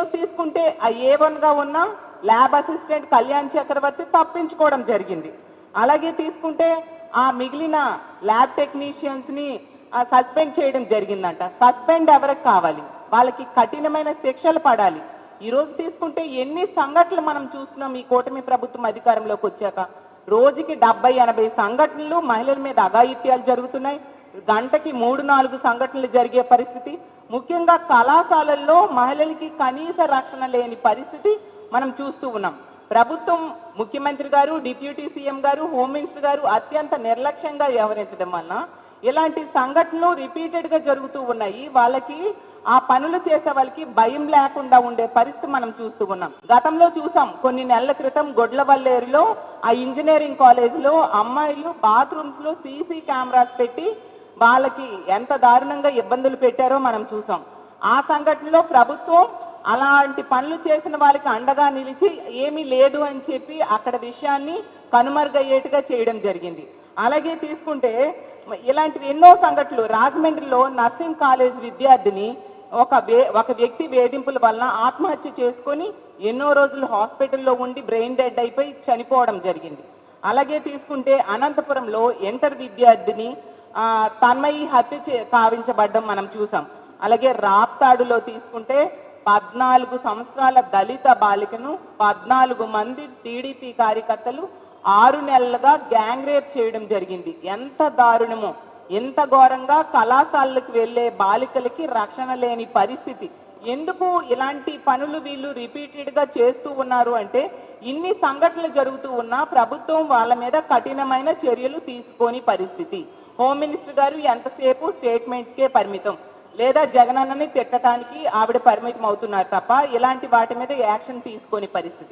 రోజు తీసుకుంటే ఆ ఏ గా ఉన్న ల్యాబ్ అసిస్టెంట్ కళ్యాణ్ చక్రవర్తి తప్పించుకోవడం జరిగింది. అలాగే తీసుకుంటే ఆ మిగిలిన ల్యాబ్ టెక్నీషియన్స్ని సస్పెండ్ చేయడం జరిగిందంట. సస్పెండ్ ఎవరికి కావాలి? వాళ్ళకి కఠినమైన శిక్షలు పడాలి. ఈ రోజు తీసుకుంటే ఎన్ని సంఘటనలు మనం చూస్తున్నాం ఈ కూటమి ప్రభుత్వం అధికారంలోకి వచ్చాక. రోజుకి డెబ్బై ఎనభై సంఘటనలు మహిళల మీద అఘాయిత్యాలు జరుగుతున్నాయి. గంటకి మూడు నాలుగు సంఘటనలు జరిగే పరిస్థితి. ముఖ్యంగా కళాశాలల్లో మహిళలకి కనీస రక్షణ లేని పరిస్థితి మనం చూస్తూ ఉన్నాం. ప్రభుత్వం ముఖ్యమంత్రి గారు డిప్యూటీ సీఎం గారు హోమ్ మినిస్టర్ గారు అత్యంత నిర్లక్ష్యంగా వ్యవహరించడం వలన ఇలాంటి సంఘటనలు రిపీటెడ్గా జరుగుతూ ఉన్నాయి. వాళ్ళకి ఆ పనులు చేసే వాళ్ళకి భయం లేకుండా ఉండే పరిస్థితి మనం చూస్తూ ఉన్నాం. గతంలో చూసాం కొన్ని నెలల క్రితం గొడ్లవల్లేరులో ఆ ఇంజనీరింగ్ కాలేజ్లో అమ్మాయిలు బాత్రూమ్స్లో సీసీ కెమెరాస్ పెట్టి వాళ్ళకి ఎంత దారుణంగా ఇబ్బందులు పెట్టారో మనం చూసాం. ఆ సంఘటనలో ప్రభుత్వం అలాంటి పనులు చేసిన వాళ్ళకి అండగా నిలిచి ఏమీ లేదు అని చెప్పి అక్కడ విషయాన్ని కనుమరుగయ్యేట్టుగా చేయడం జరిగింది. అలాగే తీసుకుంటే ఇలాంటివి ఎన్నో సంఘటనలు. రాజమండ్రిలో నర్సింగ్ కాలేజ్ విద్యార్థిని ఒక వే ఒక వ్యక్తి వేధింపుల వలన ఆత్మహత్య చేసుకొని ఎన్నో రోజులు హాస్పిటల్లో ఉండి బ్రెయిన్ డెడ్ అయిపోయి చనిపోవడం జరిగింది. అలాగే తీసుకుంటే అనంతపురంలో ఇంటర్ విద్యార్థిని ఆ, తన్మయి హత్య చే- కావించబడ్డం మనం చూసాం. అలాగే రాప్తాడులో తీసుకుంటే పద్నాలుగు సంవత్సరాల దళిత బాలికను పద్నాలుగు మంది టీడీపీ కార్యకర్తలు ఆరు నెలలుగా గ్యాంగ్ రేప్ చేయడం జరిగింది. ఎంత దారుణమో! ఎంత ఘోరంగా కళాశాలలకు వెళ్ళే బాలికలకి రక్షణ లేని పరిస్థితి. ఎందుకు ఇలాంటి పనులు వీళ్ళు రిపీటెడ్గా చేస్తూ ఉన్నారు అంటే ఇన్ని సంఘటనలు జరుగుతూ ఉన్నా ప్రభుత్వం వాళ్ళ మీద కఠినమైన చర్యలు తీసుకోని పరిస్థితి. హోమ్ మినిస్టర్ గారు ఎంతసేపు స్టేట్మెంట్స్కే పరిమితం? లేదా జగనన్నని తిట్టడానికి ఆవిడ పరిమితం అవుతున్నారు తప్ప ఇలాంటి వాటి మీద యాక్షన్ తీసుకోని పరిస్థితి.